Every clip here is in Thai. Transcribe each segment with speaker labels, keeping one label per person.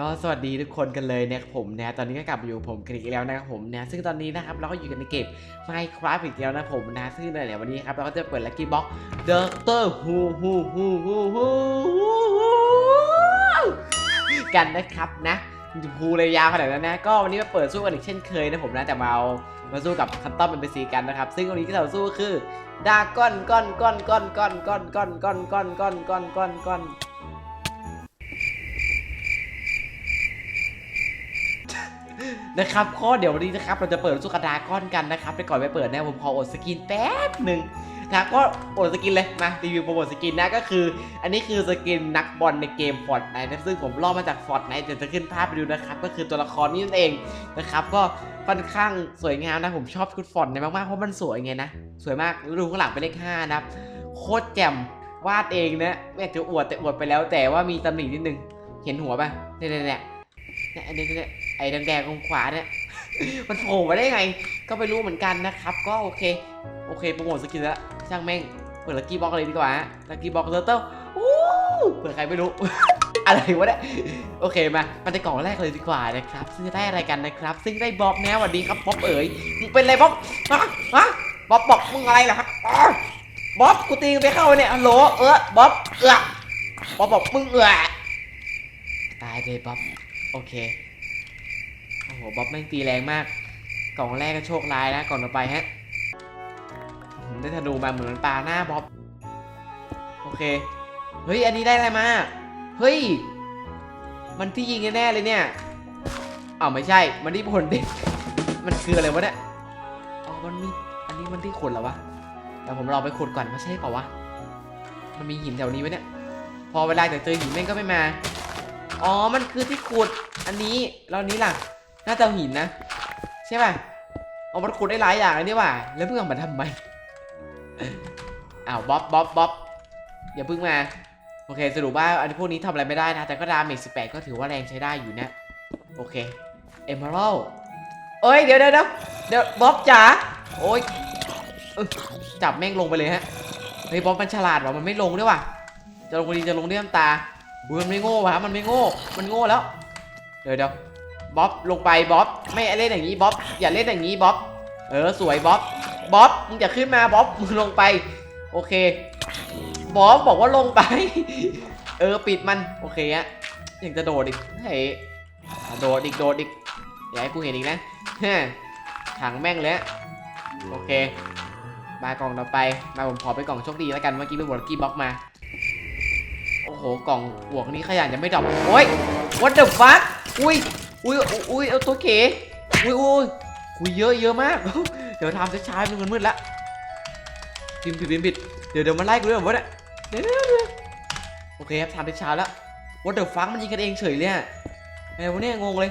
Speaker 1: ก็สวัสดีทุกคนกันเลยนะครับผมนะตอนนี้ก็กลับมาอยู่ผมกันอีกแล้วนะครับผมนะซึ่งตอนนี้นะครับเราก็อยู่กันในเกม Minecraft อีกแล้วนะผมนะซึ่งในวันนี้ครับเราก็จะเปิด Lucky Box Doctor Who Who Who Who Who กันนะครับนะจะพูเลยยาวขนาดนั้นนะก็วันนี้มาเปิดสู้กันอีกเช่นเคยนะผมนะแต่มาเอามาสู้กับคัตตอมเป็นไปซีกันนะครับซึ่งวันนี้ที่เราสู้คือดาก้อนก้อนก้อนก้อนก้อนก้อนก้อนก้อนก้อนก้อนก้อนก้อ นะครับก็เดี๋ยววันนี้นะครับเราจะเปิดสู้กดาก้อนกันนะครับแต่ก่อนไปเปิดนะผมขออดสกินแป๊บหนึ่งนะก็อดสกินเลยมารีวิวโปรโมทสกินนะก็คือ อันนี้คือสกินนักบอลในเกมฟอร์ดไนท์ซึ่งผมลอกมาจากฟอร์ดไนท์เดี๋ยวจะขึ้นภาพไปดูนะครับ ก็คือตัวละครนี้นั่นเองนะครับ ก็ค่อนข้างสวยงามนะผมชอบชุดฟอร์ดไนท์มากๆเพราะมันสวยไงนะสวยมากดูข้างหลังเป็นเลขห้านะครับโคตรแจ่มวาดเองนะไม่อยากจะอวดแต่อวดไปแล้วแต่ว่ามีตำหนินิดนึงเห็นหัวป่ะเนี่ยเนี่ยเนี่ยเนี่ยอันนี้เนี่ย ไอ้แดงๆตรงขวาเนี่ยมันโผล่มาได้ไง ก็ไม่รู้เหมือนกันนะครับ ก็โอเค โอเคโปรโมทสกินแล้วช่างแม่งเปิดลักกี้บ็อกเลยดีกว่าลักกี้บ็อกเตอร์เตอร์อู้เปิดใครไม่รู้ อะไรวะเนี่ยโอเคมามาในกล่องแรกเลยดีกว่านะครับซึ่งจะได้อะไรกันนะครับ ซึ่งได้บ๊อบแนวสวัสดีครับบ๊อบเอ๋ยมึงเป็นอะไรบ๊อบฮะฮะบ๊อบบอกมึงอะไรเหรอครับอ๋อบ๊อบกูตีงไปเข้าเนี่ยฮัลโหลเออบ๊อบเออบ๊อบบอกมึงเออตายเลยบ๊อบโอเค โอ้โหบ๊อบแม่งตีแรงมาก กล่องแรกก็โชคร้ายนะก่อนต่อไปฮะได้ธนูมาเหมือนปลาหน้าบ๊อบ โอเค เฮ้ย อันนี้ได้อะไรมา เฮ้ย มันที่ยิงแน่เลยเนี่ยอ้าวไม่ใช่ มันที่ผลเด็กมันคืออะไรวะเนี่ย อ๋อ มันมี อันนี้มันที่ขุดเหรอวะเดี๋ยวผมลองไปขุดก่อนว่าใช่เปล่าวะ มันมีหินแถวนี้ไหมเนี่ย พอเวลาจะเจอหินแม่งก็ไม่มา อ๋อ มันคือที่ขุด อันนี้ แล้วนี้ล่ะ น่าจะหินนะ ใช่ป่ะเอามันขุดได้หลายอย่างเลยนี่ว่า แล้วเพิ่งเอามาทำไมอ้าวบ๊อบบ๊อบบ๊อบอย่าเพิ่งมา โอเค สรุปว่าอันนี้พวกนี้ทำอะไรไม่ได้นะ แต่ก็ดาเมจ18 ก็ถือว่าแรงใช้ได้อยู่นะ โอเคเอมเมอรัลเอ้ยเดี๋ยวเดี๋ยวเดี๋ยวเดี๋ยวบ๊อบจ๋าโอ้ยจับแม่งลงไปเลยฮะ เฮ้ยบ๊อบมันฉลาดว่ะมันไม่ลงด้วยว่ะ จะลงดีจะลงด้วยน้ำตาอุ้ยมันไม่โง่ว่ะมันไม่โง่ มันโง่แล้ว เดี๋ยวเดี๋ยว บ๊อบลงไปบ๊อบไม่เล่นอย่างนี้บ๊อบอย่าเล่นอย่างนี้บ๊อบเออสวยบ๊อบบ๊อบมึงอย่าขึ้นมาบ๊อบมึงลงไป โอเคบ๊อบบอกว่าลงไป เออปิดมันโอเคอะยังจะโดดอีกเฮ้ยโดดอีกโดดอีกอย่าให้กูเห็นอีกนะฮะถังแม่งเลยโอเคมากล่องต่อไปมาผมขอไปกล่องโชคดีแล้วกันเมื่อกี้ไปบวกกี้บ็อกมาโอ้โหกล่องบวกนี้ขยันจะไม่ดรอปโอ้ย what the fuck อุ้ย อุ้ยอุ้ยเอาตัวเก๋อุ้ยอุ้ยอุ้ยเยอะเยอะมาก เดี๋ยวทำช้าๆมันมืดละพิมพ์ผิดพิมพ์ผิดเดี๋ยวเดี๋ยวมันไล่กูด้วยวะเนี่ยเดี๋ยวโอเคครับทำช้าแล้ว what the fuck มันยิงกันเองเฉยเลยอะไงวะเนี่ยงงเลย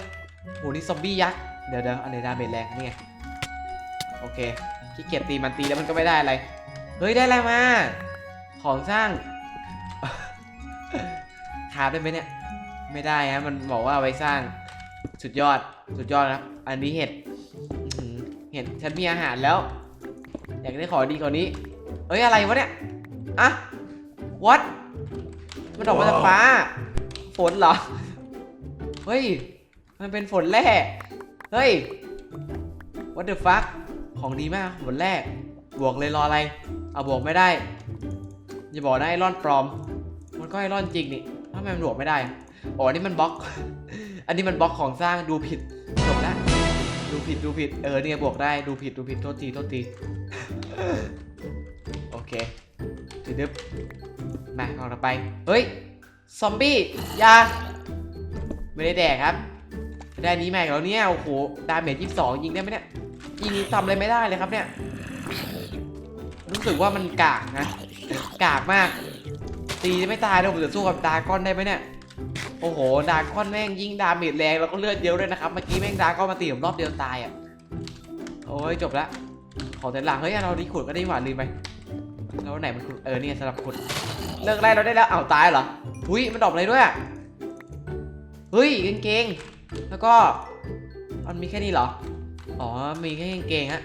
Speaker 1: โหนี่ซอมบี้ยักษ์เดี๋ยวเดี๋ยวอันไหนดาเมจแรงนี่ไงโอเคขี้เกียจตีมันตีแล้วมันก็ไม่ได้อะไรเฮ้ยได้อะไรมา ของสร้างคาบได้ไหมเนี่ย ไม่ได้ฮะมันบอกว่าเอาไว้สร้าง สุดยอด สุดยอดครับ อันนี้เห็ดเห็ดฉันมีอาหารแล้ว อยากได้ของดีกว่านี้ เอ้ยอะไรวะเนี่ย อะ what มันออกมาจากฟ้า ฝนเหรอ เฮ้ย มันเป็นฝนแร่ เฮ้ย what the fuck ของดีมาก ฝนแร่บวกเลยรออะไร เอาบวกไม่ได้ อย่าบอกนะไอรอนปลอม มันก็ไอรอนจริงนี่ทำไมมันบวกไม่ได้ อะอ๋ออันนี่มันบล็อก อันนี้มันบล็อกของสร้างดูผิดจบล้วดูผิดดูผิดเออเนี่ยบวกได้ดูผิดดูผิดโทษทีโทษทีโอเคถือดึบมาลองต่อไป เฮ้ย ซอมบี้ยาไม่ได้แดกครับได้นี้แม็กแล้วเนี่ยโอ้โหดาเมจยี่สองยิงได้ไหมเนี่ยยิงทำอะไรไม่ได้เลยครับเนี่ยรู้สึกว่ามันกากนะกากมากตีไม่ตายแล้วผมจะสู้กับดาก้อนได้ไหมเนี่ย โอ้โหดาก้อนแม่งยิงดาเมจแรงแล้วก็เลือดเยอะด้วยนะครับ เมื่อกี้แม่งดาก้อนมาตีผมรอบเดียวตายอะ โอ้ยจบละ ขอแต่หลังเฮ้ยเราดีขุดก็ได้หว่าลืมไปแล้วไหนมันขุดเออเนี่ยสำหรับขุด เลิกไล่เราได้แล้วอ้าวตายเหรอหุ้ยมันดรอปอะไรด้วยอะเฮ้ยกางเกง แล้วก็มันมีแค่นี้เหรอ อ๋อ มีแค่กางเกงฮะ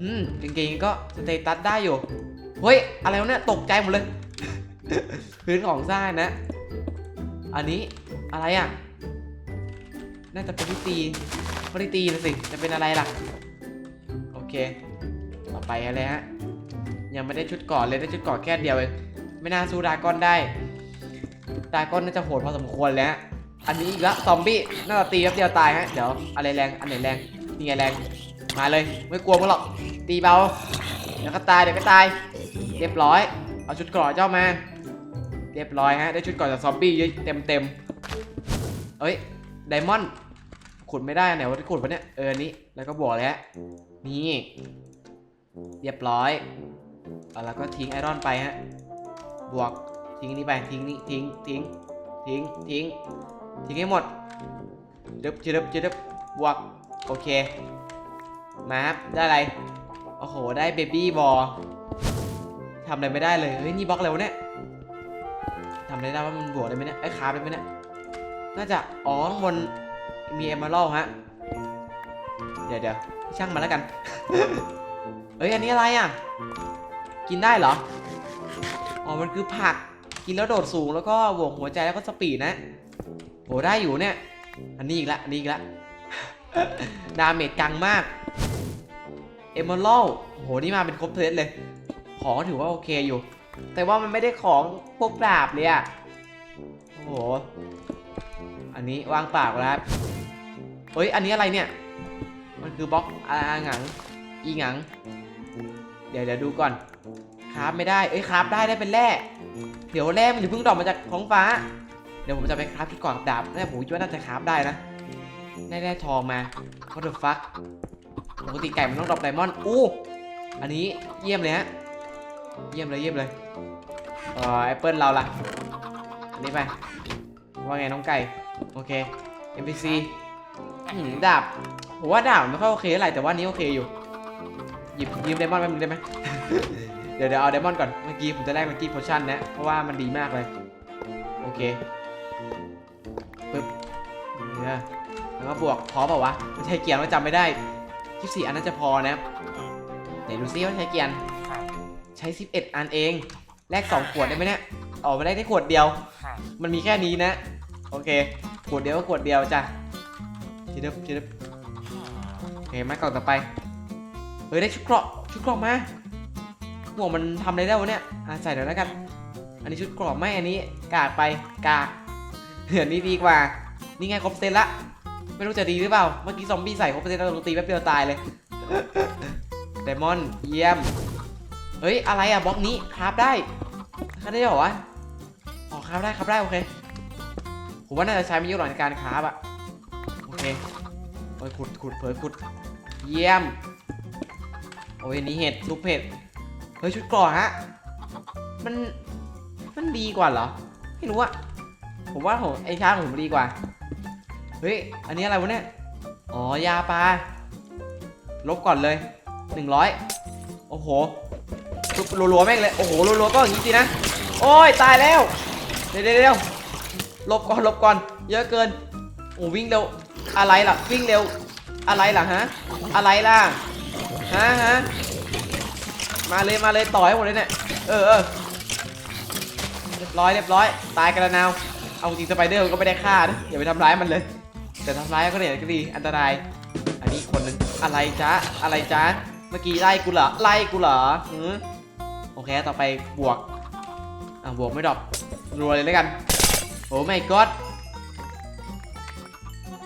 Speaker 1: อืมกางเกงก็สเตตัสได้อยู่ เฮ้ย อะไรวะเนี่ย ตกใจหมดเลย พื้นของสร้างนะ อันนี้อะไรอะ น่าจะเป็นที่ตีไม่ได้ตีนะสิ จะเป็นอะไรล่ะ โอเค ต่อไปอะไรฮะ ยังไม่ได้ชุดก่อนเลยได้ชุดก่อนแค่เดียวเอง ไม่น่าสู้ดาก้อนได้ ดาก้อนน่าจะโหดพอสมควรแล้ว อันนี้อีกแล้วซอมบี้ น่าจะตีแป๊บเดียวตายฮะ เดี๋ยวอะไรแรง อันไหนแรง นี่ไงแรง มาเลย ไม่กลัวมึงหรอก ตีเบา เดี๋ยวก็ตาย เดี๋ยวก็ตาย เรียบร้อย เอาชุดกราะเจ้ามา เรียบร้อยฮะ ได้ชุดกราะจากซอมบี้เยอะเต็มเต็มเอ้ยไดมอนด์ขุดไม่ได้อันไหนว่าที่ขุดวะเนี่ยเออนี้แล้วก็บวกเลยฮะนี่เรียบร้อยเอาแล้วก็ทิ้งไอรอนไปฮะบวกทิ้งนี่ไปทิ้งนี่ทิ้งทิ้งทิ้งทิ้งทิ้งให้หมดจึ๊บจึ๊บจึ๊บบวกโอเคมาครับได้อะไรโอ้โหได้เบบี้บอทำอะไรไม่ได้เลยเฮ้ยนี่บล็อกอะไรวะเนี่ยำอะไรได้ว่ามันบวกได้ไหมเนี่ยไอ้คาบได้ไหมเนี่ยน่าจะอ๋อข้างบนมีเอม r ร l ฮะเดี๋ยวเดี๋ยวช่างมาแล้วกันเอ้ยอันนี้อะไรอะ กินได้เหรออ๋อมันคือผักกินแล้วโดดสูงแล้วก็บวกหัวใจแล้วก็สปีดนะโหได้อยู่เนี่ย อันนี้อีกละอันนี้อีกละดาเมจกังมากเอม r ร l โหนี่มาเป็นครบเซตเลย ของก็ถือว่าโอเคอยู่ แต่ว่ามันไม่ได้ของพวกดาบเลยอะโอ้โห อันนี้วางเปล่าแล้วครับ เฮ้ย อันนี้อะไรเนี่ย มันคือบล็อกอาหงัง อีหงัง เดี๋ยวเดี๋ยวดูก่อนคราฟไม่ได้ เอ้ยคราฟได้ได้เป็นแร่ เดี๋ยวแร่มันอยู่เพิ่งดรอปมาจากท้องฟ้า เดี๋ยวผมจะไปคราฟที่ก่อนกับดาบแร่ผมคิดว่าน่าจะคราฟได้นะ ได้แร่ทองมา what the fuck ปกติไก่มันต้องดรอปไดมอนด์อู้ อันนี้เยี่ยมเลยฮะ เยี่ยมเลยเยี่ยมเลยเอ่อแอปเปิลเราละอันนี้ไปว่าไงน้องไก่ โอเค NPC หืมดาบผมว่าดาบไม่ค่อยโอเคเท่าไหร่แต่ว่านี้โอเคอยู่ หยิบยืมไดมอนด์แป๊บนึงได้ไหม เดี๋ยวเดี๋ยวเอาไดมอนด์ก่อน เมื่อกี้ผมจะแลกเมื่อกี้โพชั่นนะ เพราะว่ามันดีมากเลย โอเคปึ๊บเนี่ยแล้วก็บวกพอเปล่าวะไม่ใช่เกียร์ว่าจำไม่ได้ 24 อันน่าจะพอนะครับไหนดูซิว่าใช้เกียร์ ช้ 11 อันเอง แลก2ขวดได้ไหมเนี่ยออกมาได้แค่ขวดเดียวมันมีแค่นี้นะ โอเค ขวดเดียวก็ขวดเดียวจ้ะชิดบชิดบโอเค มากล่องต่อไป เฮ้ย ได้ชุดเกราะ ชุดเกราะมาหมวกมันทำอะไรได้วะเนี่ย อะใส่เดี๋ยวแล้วกัน อันนี้ชุดเกราะไม่ อันนี้กากไปกากอันนี้ดีกว่า นี่ไงครบเซตละ ไม่รู้จะดีหรือเปล่า เมื่อกี้ซอมบี้ใส่ครบเซตแล้วโดนตีแป๊บเดียวตายเลย ไดมอนด์เยี่ยม เฮ้ย อะไรอะบล็อกนี้คราฟได้คราฟได้เหรอวะอ๋อคราฟได้คราฟได้โอเค ผมว่าน่าจะใช้ไม่เยอะหรอกในการคราฟอะโอเคโอ้ยขุดขุดเผยขุด เยี่ยม โอ้ยนี้เห็ดซุปเห็ด เฮ้ยชุดกราะฮะ มัน มันดีกว่าเหรอ ไม่รู้อะผมว่าของไอ้ช้างผมดีกว่า เฮ้ย อันนี้อะไรวะเนี่ย อ๋อ ยาปลา ลบก่อนเลย100โอ้โห รัวๆแม่งเลย โอ้โห รัวๆก็อย่างนี้สินะ โอ้ย ตายแล้วเดี๋ยวเดี๋ยวเดี๋ยวหลบก่อนหลบก่อน เยอะเกิน โอ้วิ่งเร็ว อะไรล่ะ วิ่งเร็ว อะไรล่ะฮะ อะไรล่ะ ฮะฮะ มาเลย มาเลยต่อให้หมดเลยเนี่ย เออเออเรียบร้อย เรียบร้อย ตายกันแล้วนาว เอาจริงสไปเดอร์มันก็ไม่ได้ฆ่านะอย่าไปทำร้ายมันเลย แต่ทำร้ายก็เนี่ยก็ดี อันตราย อันนี้คนนึง อะไรจ๊ะอะไรจ๊ะเมื่อกี้ไล่กูเหรอ ไล่กูเหรอหือ โอเค ต่อไปบวก อะบวกไม่ดรอปรัวเลยแล้วกัน โอ้ไม่ก็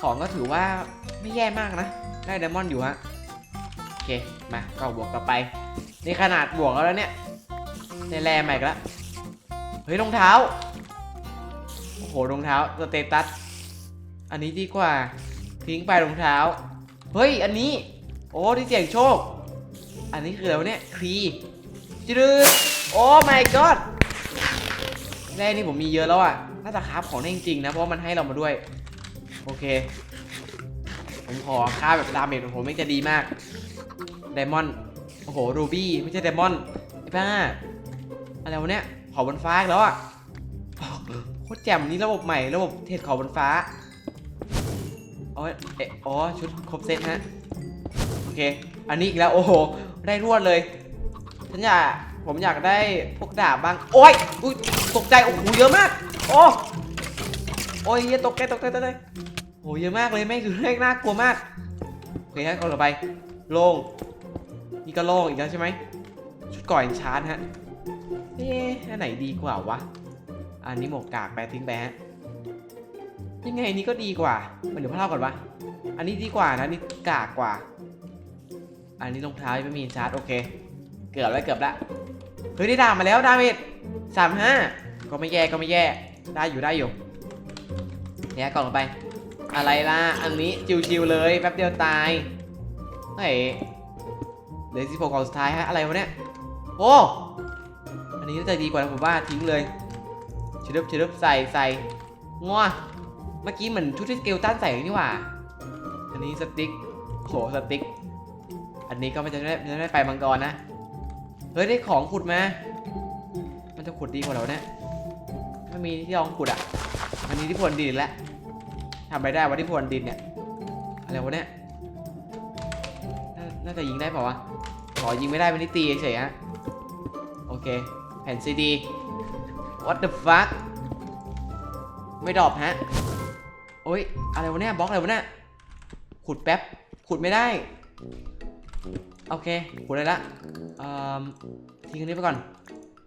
Speaker 1: ของก็ถือว่าไม่แย่มากนะ ได้ไดมอนด์อยู่ฮะ โอเค มาก็บวกต่อไป นี่ขนาดบวกแล้วเนี่ยได้แร่ใหม่กแล้วเฮ้ยรองเท้า โอ้โหรองเท้าสเตตัส อันนี้ดีกว่า ทิ้งไปรองเท้า เฮ้ย อันนี้ โอ้ที่เสี่ยงโชค อันนี้คืออะไรวเนี่ยครี จืดโอ้ my god แร่นี่ผมมีเยอะแล้วอะ น่าจะคราฟของได้จริงๆนะ เพราะมันให้เรามาด้วย โอเค ผมขอคราฟแบบดาเมจของผมไม่จะดีมาก ไดมอนด์ โอ้โห รูบี้ ไม่ใช่ไดมอนด์ ไอ้ป้า อะไรวะเนี่ยเผาบนฟ้าแล้วอะโคตรแจ่มนี่ระบบใหม่ ระบบเทรดขาบนฟ้า อ๋อเอะอ๋อ ชุดครบเซตฮะ โอเค อันนี้อีกแล้ว โอ้โห ได้รวดเลย ฉันอยากผมอยากได้พวกดาบบ้าง โอ้ยอุ๊ยตกใจ โอ้โห เยอะมาก โอ้โอ้ยตกใจตกใจตกใจโหโหเยอะมากเลยแม่คือเลขน่ากลัวมาก โอเคฮะก่อนต่อไป โล่ง นี่ก็โล่งอีกแล้วใช่ไหม ชุดก่อนชาร์จฮะ เอ๊ะอันไหนดีกว่าวะ อันนี้หมวกกากไปทิ้งไปฮะ ยังไงนี้ก็ดีกว่ามันเดี๋ยวพ่อเล่าก่อนวะ อันนี้ดีกว่านะนนี่กากกว่า อันนี้รองเท้าไม่มีชาร์จโอเค เกือบแล้วเกือบละเฮ้ยได้ดาบมาแล้วดาเมจสามห้าก็ไม่แย่ก็ไม่แย่ ได้อยู่ได้อยู่เนี่ยกล่องลงไป อะไรล่ะ อันนี้ชิวๆเลยแป๊บเดียวตายเฮ้ยเหลือสิบหกกล่องสุดท้ายฮะอะไรวะเนี่ยโอ้อันนี้น่าจะดีกว่าผมว่าทิ้งเลยชิดึบชิดบใส่ใส่งัวเมื่อกี้เหมือนชุดที่สเกลตันใส่นี่หว่า อันนี้สติ๊กโหสติ๊กอันนี้ก็ไม่จะได้ไม่ได้ไปมังกรนะ เฮ้ยได้ของขุดมา มันจะขุดดีกว่าเราเนี่ยไม่มีที่รองขุดอะอันนี้ที่พรวนดินแล้วทำไปได้ว่าที่พรวนดินเนี่ยอะไรวะเนี่ยนน่าจะยิงได้เปล่าวะขอยิงไม่ได้มันนี่ตีเฉยฮะโอเค แผ่นซีดี what the fuck ไม่ดรอปฮะโอ้ยอะไรวะเนี่ยบล็อกอะไรวะเนี่ยขุดแป๊บขุดไม่ได้ โอเคขุดได้ละทิ้งอันนี้ไปก่อน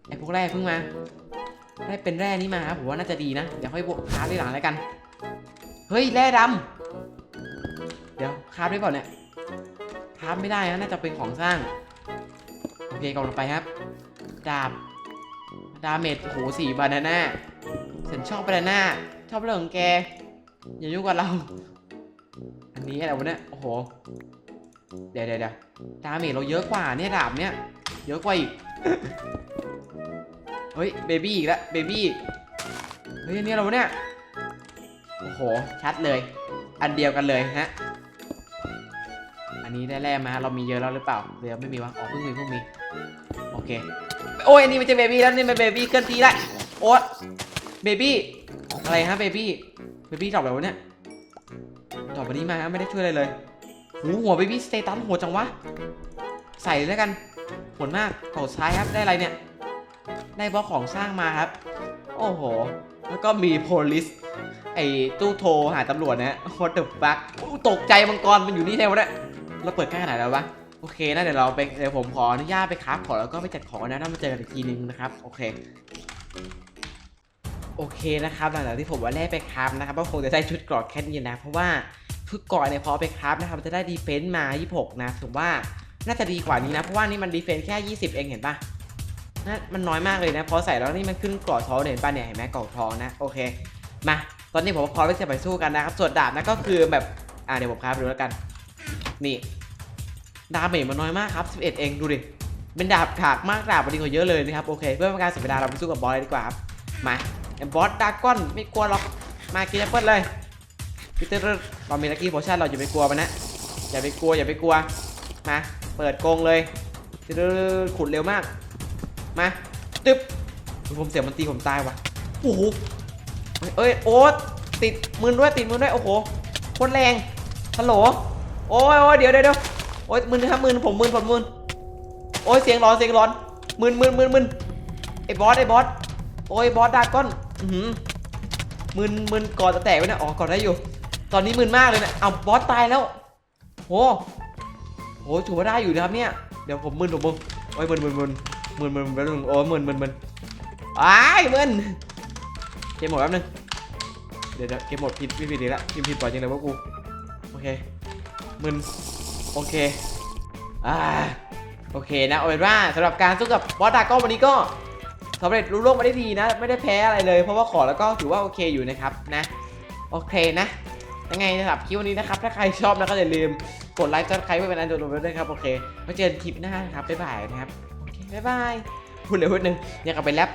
Speaker 1: ไอพวกแร่เพิ่งมา ได้เป็นแร่นี้มาครับผมว่าน่าจะดีนะ เดี๋ยวค่อยบวกคาฟที่หลังแล้วกัน เฮ้ย แร่ดำ เดี๋ยวคราฟได้เปล่าเนี่ยคราฟไม่ได้นะ น่าจะเป็นของสร้าง โอเคกล่องลงไปครับ ดาบ ดาเมจโอ้โหสี่บานาน่าฉันชอบบานาน่า ชอบเรื่องของแก อย่ายุ่งกับเรา อันนี้อะไรวะเนี่ย โอ้โห เดี๋ยวเดี๋ยวเดี๋ยวดาเมจเราเยอะกว่าเนี่ยดาบเนี่ยเยอะกว่าอีก เฮ้ยเบบี้อีกแล้วเบบี้เฮ้ยอันนี้เราเนี่ยโอ้โหชัดเลย อันเดียวกันเลยฮะอันนี้ได้แร่มาเรามีเยอะแล้วหรือเปล่าเดี๋ยวไม่มีวะอ๋อเพิ่งมีเพิ่งมีโอเคโอ้ยอันนี้มันจะเบบี้แล้วนี่มันเบบี้เคลื่อนที่ได้โอ้เบบี้อะไรฮะเบบี้เบบี้ตอบอะไรวะเนี่ยตอบวันนี้มาไม่ได้ช่วยอะไรเลย หูหัวเบบี้สเตตัสหัวจังวะ ใส่เลยแล้วกันผลมากกล่องซ้ายครับได้อะไรเนี่ย ได้บล็อกของสร้างมาครับ โอ้โห แล้วก็มีโพลิสไอ้ตู้โทรหาตำรวจนะ what the fuck อู้ตกใจมังกรมันอยู่นี่แน่วะเนี่ยเราเปิดใกล้ขนาดแล้ววะโอเคนะเดี๋ยวเราไปเดี๋ยวผมขออนุญาตไปคราฟของแล้วก็ไปจัดของนะถ้ามาเจอกันอีกทีนึงนะครับโอเคโอเคนะครับหลังจากที่ผมว่าแรกไปคราฟนะครับก็คงจะได้ชุดเกรอดแค่นี้นะเพราะว่า ชุดเก่อนเนี่ยพอไปคราฟนะครับจะได้ดีเฟนซ์มา 26 นะถือว่าน่าจะดีกว่านี้นะ เพราะว่านี่มันดีเฟนซ์แค่ 20 เองเห็นปะน่ามันน้อยมากเลยนะ พอใส่แล้วนี่มันขึ้นกราะทองเห็นปะเนี่ยเห็นไหมกราะทองนะโอเค มา ตอนนี้ผมพร้อมที่จะไปสู้กันนะครับ ส่วนดาบนะก็คือแบบอ่าเดี๋ยวผมคราฟดูแล้วกัน นี่ดาเมจมันน้อยมากครับ 11 เองดูดิเป็นดาบขากมากดาบมันดีกว่าเยอะเลยนะครับโอเคเพื่อเป็นการเสียเวลาเราไปสู้กับบอสเลยดีกว่าครับมาบอสดาก้อนไม่กลัวหรอกมากินแอปเปิลเลยพีเตอร์ เรามีลักกี้โพชั่นเราอย่าไปกลัวมันนะ อย่าไปกลัวอย่าไปกลัว มา เปิดกงเลยขุดเร็วมาก มา ตึ๊บ ผมเสียมันตีผมตายว่ะ โอ้โห เอ้ย โอ๊ตติดมือด้วยติดมือด้วย โอ้โห โคตรแรงฮัลโหล โอ้ยโอ้ยเดี๋ยวเดี๋ยวเดี๋ยวโอ้ยมือครับมือผมมือผมมือโอ้ยเสียงร้อนเสียงร้อนมือมือมือมือไอ้บอสไอ้บอส โอ้ยบอสดาก้อน อือหือมึนมึนก่อนจะแตกไว้นะ อ๋อก่อนได้อยู่ ตอนนี้มึนมากเลยนะเอาบอสตายแล้วโหโหถือว่าได้อยู่นะครับเนี่ย เดี๋ยวผมมึนผมมึนโอ้ยมึนมึนมึนมึนมึนมึนมึนโอ้ยมึนมึนมึนไอ้มึนเกมหมดแป๊บนึงเดี๋ยวเดี๋ยวเกมหมดผิดไม่ผิดดีละพิมพ์ผิดปล่อยจริงเลยว่ากูโอเคมึนโอเคอ่าโอเคนะเอาเป็นว่าสำหรับการสู้กับบอสดาก้อนวันนี้ก็สำเร็จรู้โลกมาได้ดีนะ ไม่ได้แพ้อะไรเลย เพราะว่าขอแล้วก็ถือว่าโอเคอยู่นะครับนะ โอเคนะ ยังไงนะครับคลิปวันนี้นะครับ ถ้าใครชอบนะก็อย่าลืมกดไลค์กดใครเพื่อเป็นอันโดนด้วยครับโอเคไว้เจอกันคลิปหน้านะครับบ๊ายบายนะครับโอเคบ๊ายบายพูดเร็วนิดนึงอยากกลับไปแรป